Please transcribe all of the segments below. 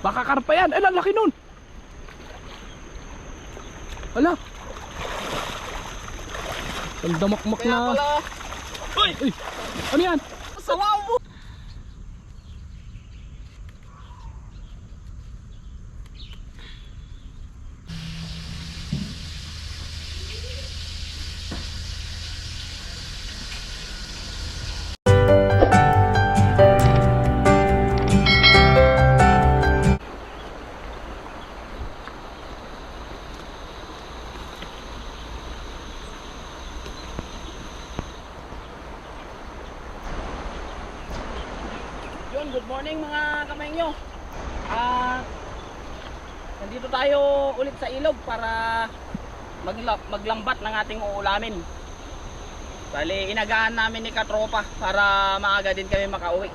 Baka karpa yan. Ay, ang laki nun. Ala. Ang damakmak na. pala, Uy! Uy! Ano yan? mo. At nandito tayo ulit sa ilog para magla- maglambat ng ating uulamin. Bali, inagahan namin ni Katropa para maaga din kami makauwi.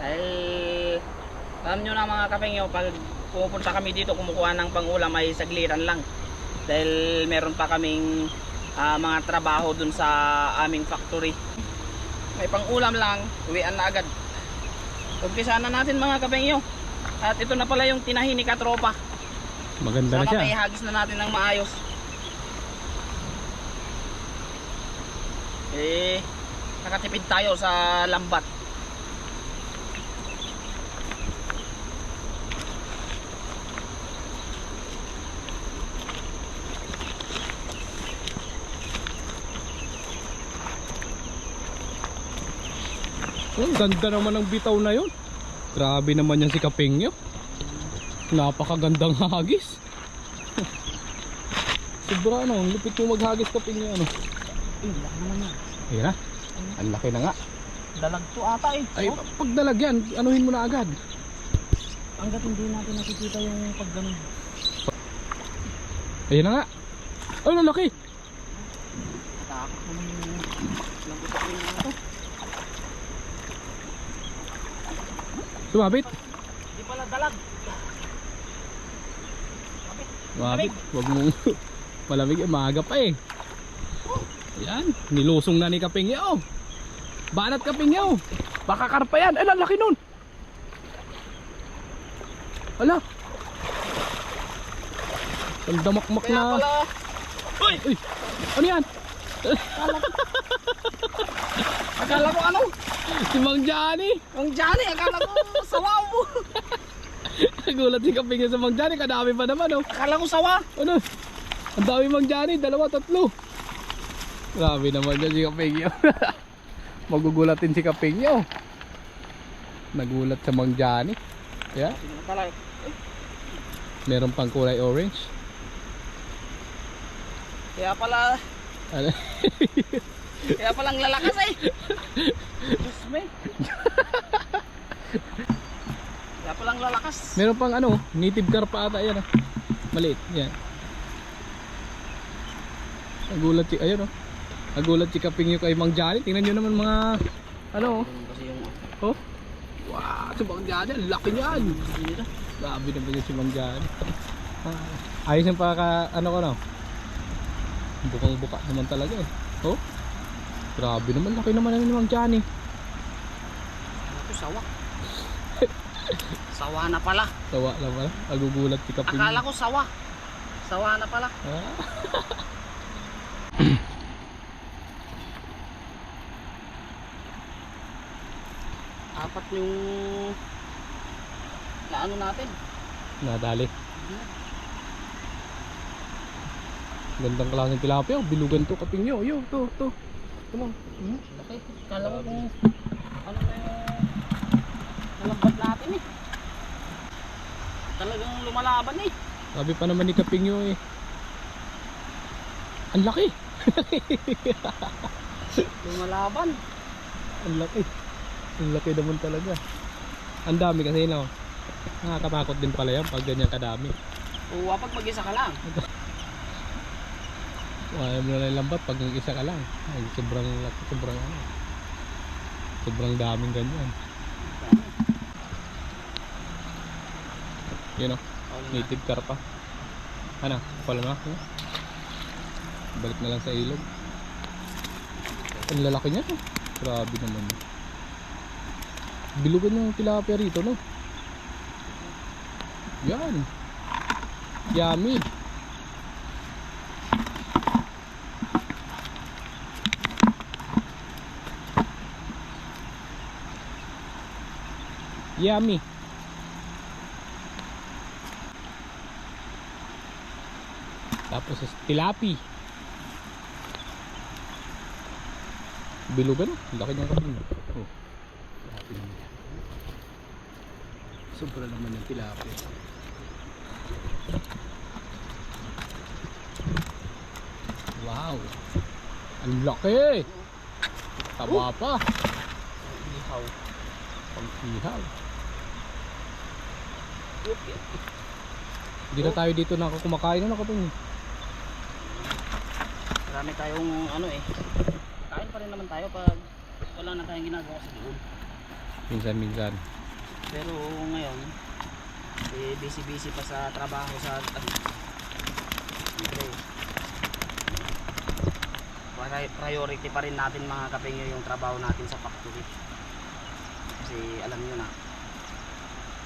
Dahil alam nyo na mga kapengyo, pag pumupunta kami dito kumukuha ng pangulam ay sagliran lang. Dahil meron pa kaming ah, mga trabaho dun sa aming factory. May pangulam lang, uwian na agad. Umpisa na natin mga kapengyo. At ito na pala yung tinahi ni Katropa. Maganda na Sana siya. may hagis na natin ng maayos. Eh, nakatipid tayo sa lambat. Ang ganda naman ng bitaw na yun. Grabe naman yan si Kapingyo. Napakagandang hagis. Sobra ano, ang lupit mo maghagis Kapingyo ano. Eh, laki naman yan. Ayan na. Ang laki na nga. Dalag to ata eh. Ay, Oh, pag dalagyan, anuhin mo na agad. hanggat hindi natin nakikita yung pag ganun. Ayan na nga. Ay, ang laki. Takot naman yung lambat ako yung ano to. Sumabit. Di pala dalag. Sumabit. Huwag mong malamig. Eh, maaga pa eh. Ayan. Nilusong na ni Kapingyo. Banat Kapingyo. Baka karpa yan. Ay, ang laki nun. Ala. Ang damakmak Kaya na. pala, Uy! Uy! Ano yan? akala ko ano? Si Mang Johnny! Ang Johnny, akala ko sawaw mo. Nagulat si Kapingyo sa Mang Johnny. Kadami pa naman oh. Akala ko sawa. Ano? Ang dami Mang Johnny. Dalawa, tatlo. Grabe naman yan si Kapingyo. Magugulatin si Kapingyo. Nagulat sa Mang Johnny. Pala. meron pang kulay orange. Kaya pala, Ano? kaya palang lalakas eh. Me. Kaya palang lalakas. meron pang ano, native carpa ata yan. ah. Maliit. Yan. Nagulat si, ayun oh. Nagulat si Kapingyo kay Mang Johnny. Tingnan nyo naman mga, ano oh. Kasi yung Oh. Wow, si Mang Johnny, laki niyan. Grabe naman yung si Mang Johnny. Ah, ayos yung paka, ano ko no? Bukang buka naman talaga eh. Oh. Grabe naman, laki naman ni Mang Johnny. Ito sawa. sawa na pala. Tawa lang pala. Nagugulat si Kaping. Akala ko sawa. Sawa na pala. Ah. Apat yung na ano natin. Nadali. Gandang klaseng tilapia. Bilugan to kaping nyo. Yo, to, to. Come on. Hmm? Laki. Kala ko kung ano na yung nalambat natin eh. Talagang lumalaban eh. Sabi pa naman ni Kapingyo eh. Ang laki. Lumalaban. Ang laki. Ang laki naman talaga. Ang dami kasi no. Nakakatakot din pala yan pag ganyan kadami. O wapag mag-isa ka lang. Ayaw mo na lang lambat pag nag-isa ka lang. Ay, sobrang laki, sobrang ano. Sobrang daming ganyan. Yun o, native carpa. Ano, pala na. Ano? Balik na lang sa ilog. Ang lalaki niya no. Grabe naman. Bilugan yung tilapia rito no. Yan. Yummy. Yummy. Tapos tilapi. Bilugan. Laki niyang kapin. Oh. Tilapi naman yan. Sobra naman yung tilapia. Wow. Ang laki. Taba pa. Ihaw. Pang ihaw. Okay. Hindi na tayo dito nakakumakain na nakapin. Marami tayong ano eh. Kain pa rin naman tayo pag wala na tayong ginagawa sa loob. Minsan-minsan. Pero ngayon, eh, busy-busy pa sa trabaho sa ano. Siyempre, pri- priority pa rin natin mga kapengyo yung trabaho natin sa factory. Kasi alam nyo na,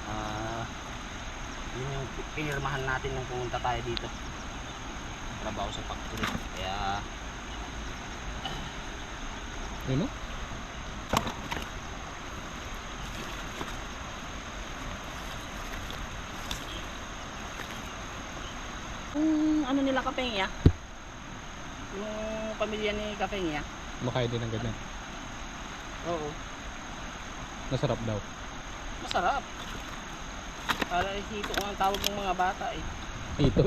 ah, yun yung pi- pinirmahan natin nung pumunta tayo dito. Trabaho sa factory. Kaya Yun o. yung ano nila kapengya, yung pamilya ni kapengya, Makain din ng ganyan. oo, Masarap daw. masarap. Para hito ang tawag ng mga bata eh. Ito.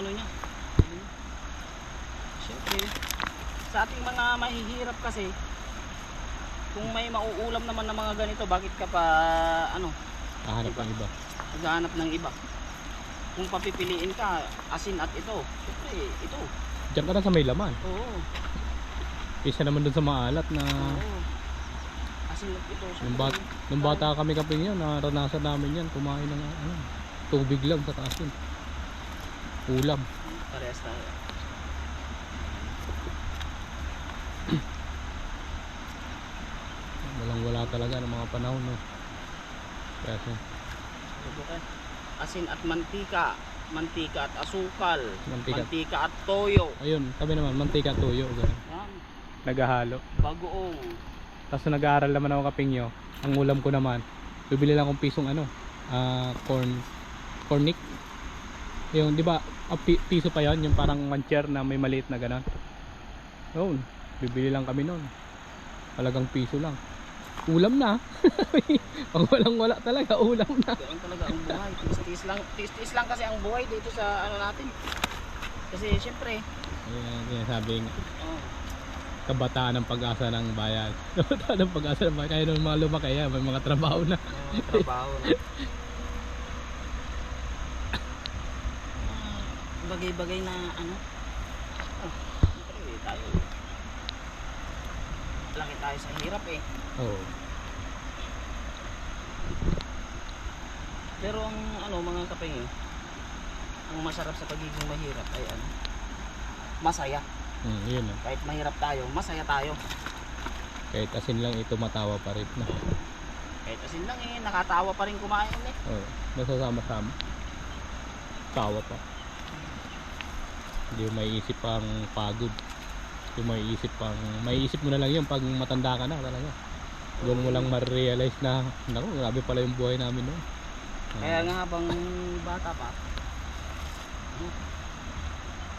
Ano niya? Siyempre, sa ating mga mahihirap kasi, kung may mauulam naman ng mga ganito, bakit ka pa, ano, Kahanap Iba. ng iba. naghahanap ng iba? Kung papipiliin ka, asin at ito, siyempre, ito. Diyan ka na sa may laman. Oo, Isa naman dun sa maalat na oo. Asin at ito, nung, bat, nung bata kami kaping yan, naranasan namin yan. Kumain ng ano, tubig lang sa asin. Ulam. Parehas tayo. Walang wala talaga ng mga panahon. No? Kasi Subukan. Asin at mantika. Mantika at asukal. Mantika. Mantika at toyo. ayun, kami naman, mantika tuyo. Ganun. Yan. Naghahalo. Bagoong. Tapos nag-aaral naman ako kapingyo, ang ulam ko naman, bibili lang akong pisong ano, ah corn, cornic. Yung, di ba, pi- piso pa yon yung parang mancher na may maliit na gano'n. Noon, bibili lang kami noon. Talagang piso lang. Ulam na. Pag walang wala talaga, ulam na. Ganun talaga ang buhay. Tis-tis lang, tis-tis lang kasi ang buhay dito sa ano natin. Kasi syempre, Ayan, yan sabi nga, oh, kabataan ng pag-asa ng bayan. Kabataan ng pag-asa ng bayan. Kaya nung mga lumaki, yan, may mga trabaho na. oh, trabaho na. bagay-bagay na ano. Oh, tayo. Laki tayo sa hirap eh. Oo. Pero ang ano mga kapengyo, ang masarap sa pagiging mahirap ay ano, masaya. Hmm, yun na. Kahit mahirap tayo, masaya tayo. Kahit asin lang ito, matawa pa rin na. Kahit asin lang eh, nakatawa pa rin kumain eh. Oo. Nasasama-sama. Tawa pa. Hindi mo maiisip pang pagod. Hindi mo maiisip pang... Maiisip mo na lang yun pag matanda ka na talaga. Doon mo lang ma-realize na, naku, grabe pala yung buhay namin noon. Ah, Kaya nga habang bata pa, ano,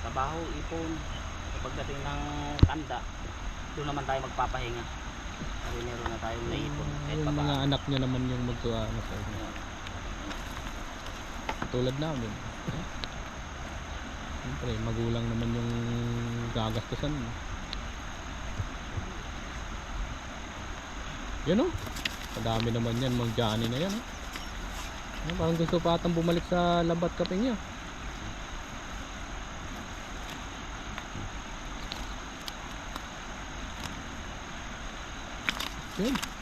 trabaho, ipon, pagdating ng tanda, doon naman tayo magpapahinga. Kasi meron na tayong naipon. Kahit yung mga anak nyo naman yung magsuano sa inyo. Tulad namin. Siyempre, magulang naman yung gagastusan. Yan o. Kadami naman yan, mang Johnny na yan. Oh. Ano, parang gusto pa atang bumalik sa labat kaping niya. Yun.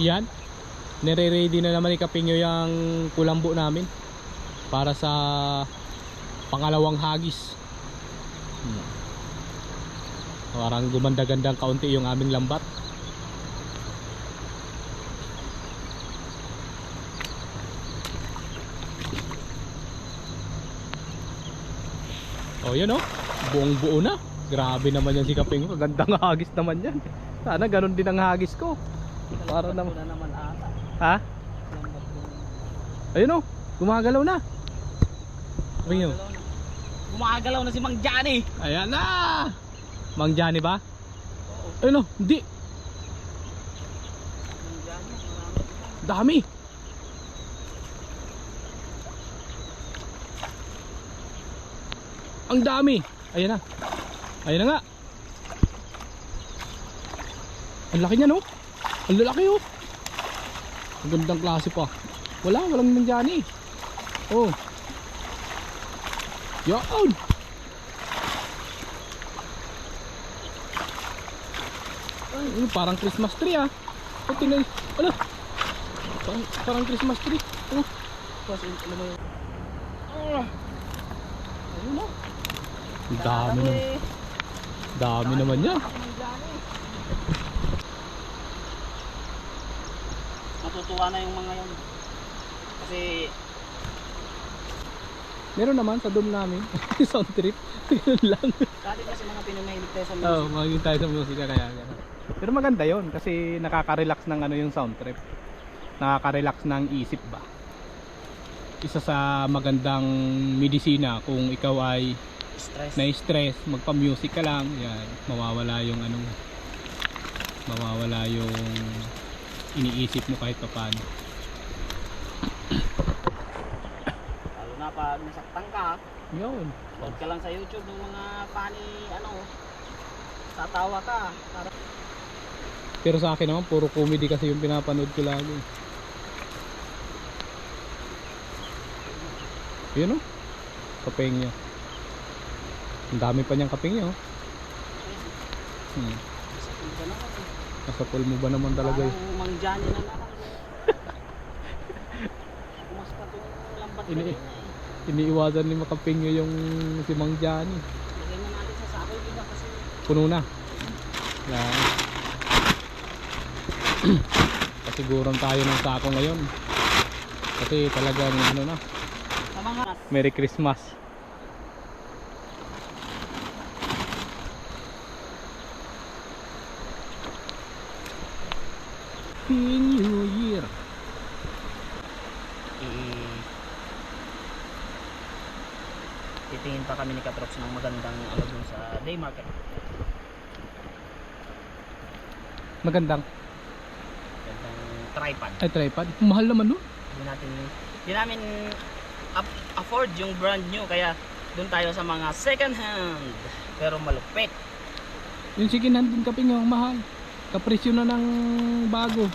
Yan. nire-ready na naman ni Kapingyo yung kulambo namin para sa pangalawang hagis. Hmm. Parang gumanda-gandang kaunti yung aming lambat. Oh, yan oh. Buong buo na. Grabe naman yan si Kaping. Magandang hagis naman yan. Sana ganun din ang hagis ko. Para naman. na naman ata. Ha? Ayun oh. Gumagalaw na. Kaping yun. Gumagalaw na. Si Mang Johnny. Ayan na. Mang Johnny ba? Oo, Ayun oh. Hindi. Dami. Ang dami. Ayan na. Ayan na nga. Ang laki niya no? Ang lalaki oh. Ang gandang klase pa. Wala, walang nandiyan eh. Oh. Yan. Ay, oh, parang Christmas tree ah. Oh, tingnan. Ano? Parang, parang Christmas tree. Ano? Kasi alam mo yung... Ah. Ayun na. Ang dami naman. Dami naman yan. Mang Johnny. Natutuwa na yung mga yun. Kasi Meron naman sa dome namin. Sound trip. Yun lang. dati kasi mga pinamahilig tayo sa music. Oo, oh, magiging tayo sa musika kaya gano'n. Pero maganda yon kasi nakaka-relax ng ano yung sound trip. Nakaka-relax ng isip ba. Isa sa magandang medisina kung ikaw ay Stress. na-stress, magpa-music ka lang, yan, mawawala yung anong mawawala yung iniisip mo kahit paano. Lalo na pag nasaktan ka, Yun. huwag ka lang sa YouTube ng mga funny, ano, tatawa ka. Para Pero sa akin naman, puro comedy kasi yung pinapanood ko lagi. Yun o. Kapeng niya. Ang dami pa niyang kapeng niya oh. Hmm. Pool mo ba naman talaga eh. Parang Mang Johnny na naman. Mas pa itong lambat Ini- kanina eh. Iniiwasan ni Makapeng niya yung si Mang Johnny. Lagyan na natin sa sako yung iba kasi Puno na. Yan. Pasiguran tayo ng sako ngayon. Kasi talagang ano na. sa mga Merry Christmas. Happy New Year. i- titingin pa kami ni Katrops ng magandang ano dun sa day market. Magandang Magandang tripod. ay tripod. Mahal naman nun. Hindi natin hindi namin afford yung brand new kaya doon tayo sa mga second hand pero malupit. Yung second hand din kaping yung mahal. Kapresyo na ng bago.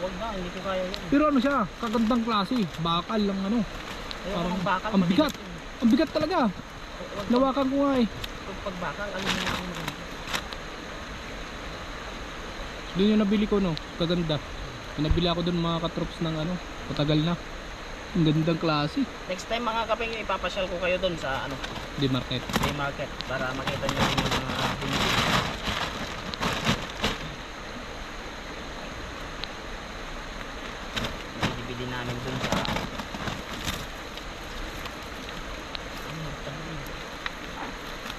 Huwag na, hindi ko kaya yun. Pero ano siya, kagandang klase. Bakal lang ano. Ayoko Parang ng bakal. ang bigat. Ang bigat talaga. Nawakan ko nga eh. pag bakal, alam mo na ako Doon yung nabili ko no, kaganda. Yung Nabili ako doon mga katrops ng ano, matagal na. Ang gandang klase. Next time mga kapeng ipapasyal ko kayo doon sa ano, Di market. day market para makita rin yung mga pinili. Bibili namin doon sa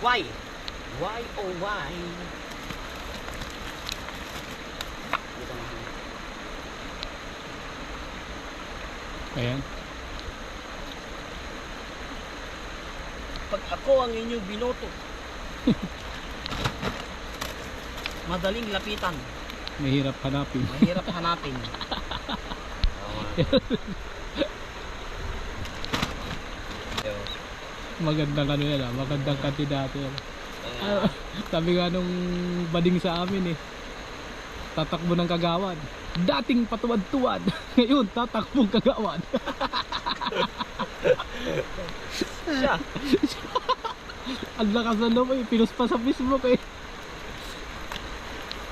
Why? Why oh why? Dito na. Ayan. Pag ako ang inyong binoto, madaling lapitan, Mahirap hanapin. mahirap hanapin. Magandang ano yan ah, magandang kandidato yan. Ah, sabi nga nung bading sa amin eh, tatakbo ng kagawad. Dating patuwad-tuwad, ngayon tatakbong kagawad. Siya, Ang lakas na loob eh, pinost pa sa Facebook eh.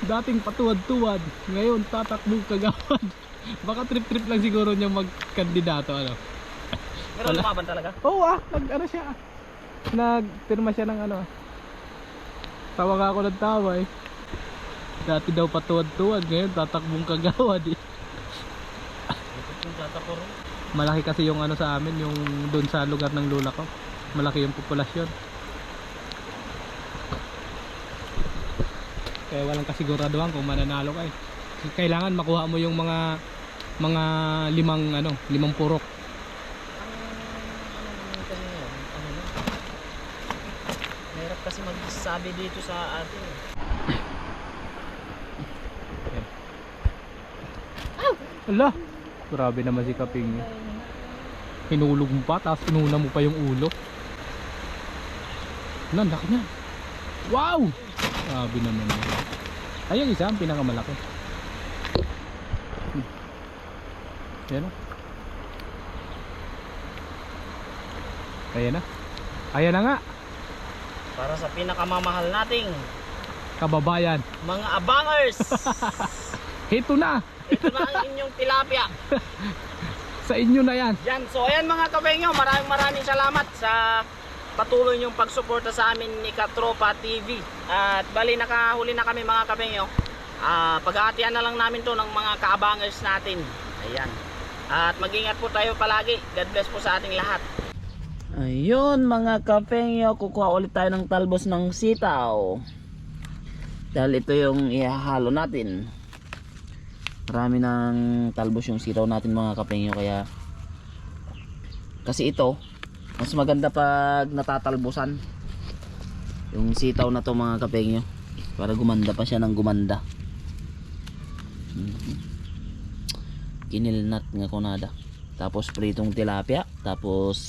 Dating patuwad-tuwad, ngayon tatakbong kagawad. Baka trip-trip lang siguro niya magkandidato ano. Pero Wala. lumaban talaga. Oo ah, nag ano siya. Nagpirma siya ng ano ah. Tawa ka ako ng tawa eh. Dati daw patuwad-tuwad, ngayon tatakbong kagawad eh. Malaki kasi yung ano sa amin, yung doon sa lugar ng lula ko. Malaki yung populasyon. Kaya walang kasiguraduhan kung mananalo ka eh. Kailangan makuha mo yung mga mga limang ano, limang purok. Mahirap kasi magsabi dito sa atin. eh. Grabe naman si Kaping. Hinulog mo pa, tapos inuna mo pa yung ulo. Ano, ang laki niya. Wow! Grabe naman yun. Ay, yung isa, ang pinakamalaki. Hmm. Yan o. Ayan na. Ayan na nga. Para sa pinakamamahal nating Kababayan. mga abangers. Ito na. Ito na ang inyong tilapia. Sa inyo na yan. Yan. So ayan mga kabengyo, maraming maraming salamat sa patuloy niyong pagsuporta sa amin ni Katropa TV. At bali nakahuli na kami mga kabengyo. Ah, pag-aatian na lang namin to ng mga kaabangers natin. Ayan. At mag-ingat po tayo palagi. God bless po sa ating lahat. Ayun mga kapengyo, kukuha ulit tayo ng talbos ng sitaw. Dahil ito yung ihahalo natin. Marami ng talbos yung sitaw natin mga kapengyo kaya kasi ito mas maganda pag natatalbosan yung sitaw na to mga kapengyo para gumanda pa siya ng gumanda. Mhm. Kinilnat nga kunada. Tapos pritong tilapia, tapos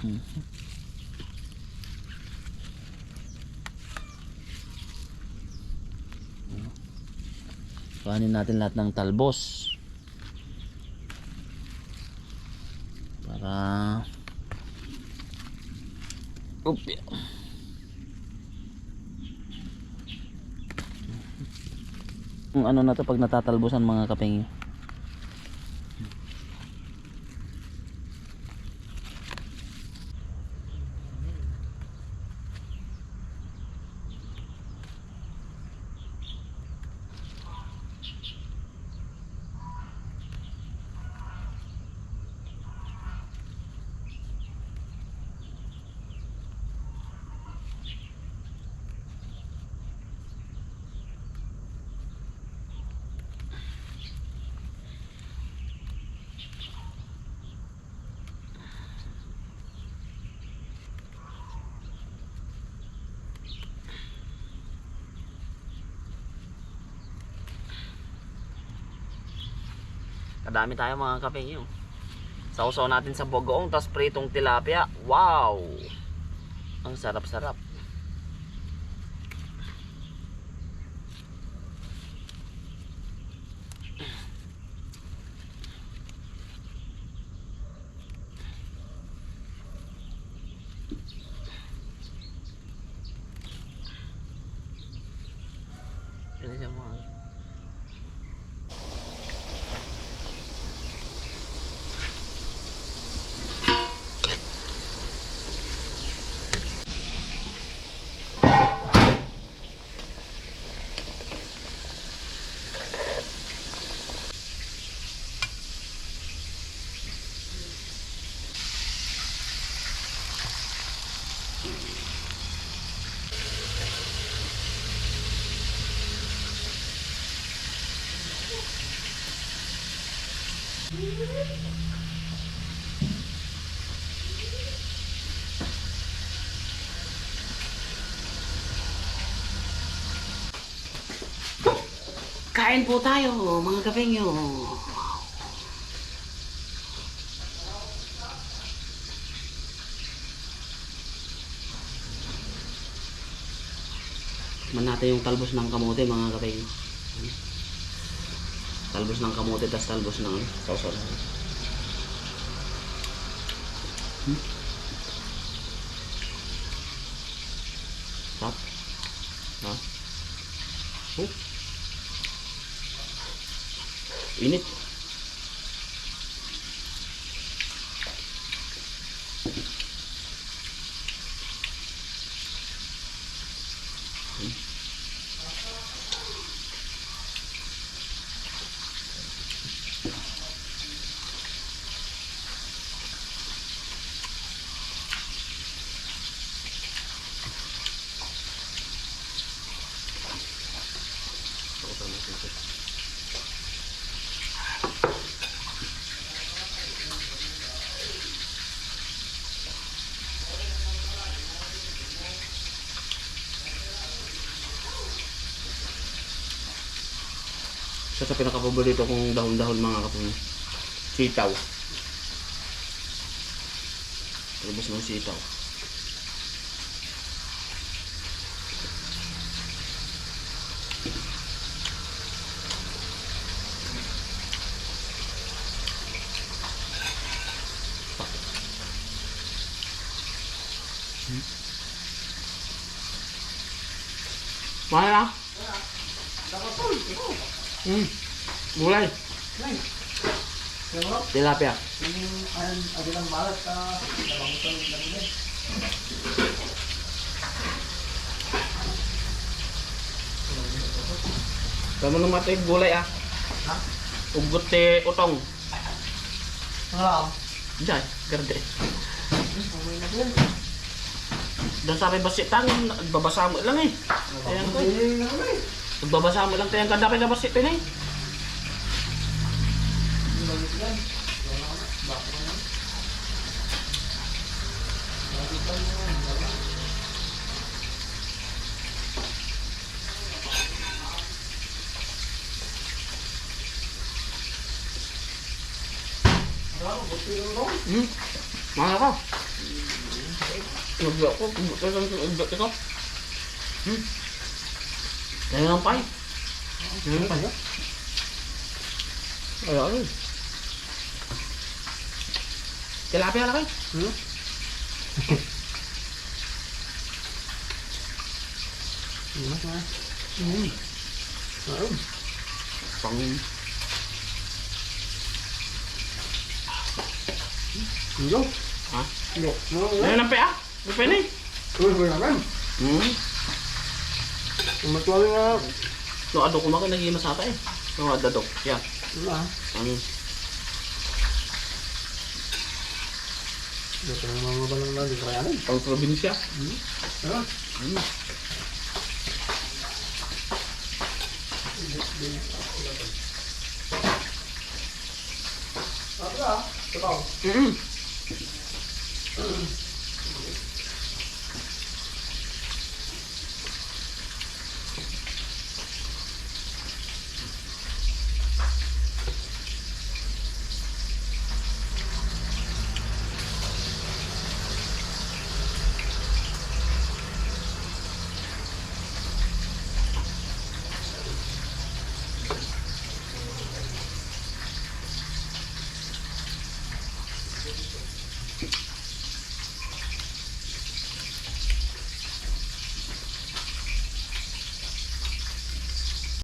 Mhm. Kuhanin natin lahat ng talbos. Para Oop. Yung ano na to pag natatalbosan mga kapeng. Kadami tayo mga kapeng yun. Sausaw natin sa bogoong tapos pritong tilapia. Wow! Ang sarap-sarap. Kain po tayo, mga kapengyo. Man natin yung talbos ng kamote, mga kapengyo. Talbos ng kamote, tas talbos ng sausaw. Tap. Tap. Oh. Init. Isa sa pinakapaborito kong dahon-dahon mga kapatid. Sitaw. Talabas ng sitaw. Mahal na? Hmm. Gulay. Tilapia. Kamu nang matay gulay ah. Ha? Ugot te utong. Alam. Diyan, gerde. Dan sampai basi tangan, babasa mo lang eh. Ayan ko. Na kami. Magbabasa mo lang tayo ang kadapin na basi tin eh. Hmm? Mahal ka. Lang sa ugat ko. Hmm? Kaya nga pa eh. Kaya nga pa eh. Ay, ay. Tilapia laki. Hmm? Mas na. Hmm. Ayun. Pang... Hindi. Ha? Hindi. No, Ayun ang pea. May pea na eh. Uy, uy, naman. Hmm? Matuwali nga. No, adok kumakan naging masata eh. No, adadok. Yeah. Wala. Ang... Dito na mga balang lang. Dito kayanin. Pang probinsya. Hmm. Ito ah. Ito. Mm-hmm.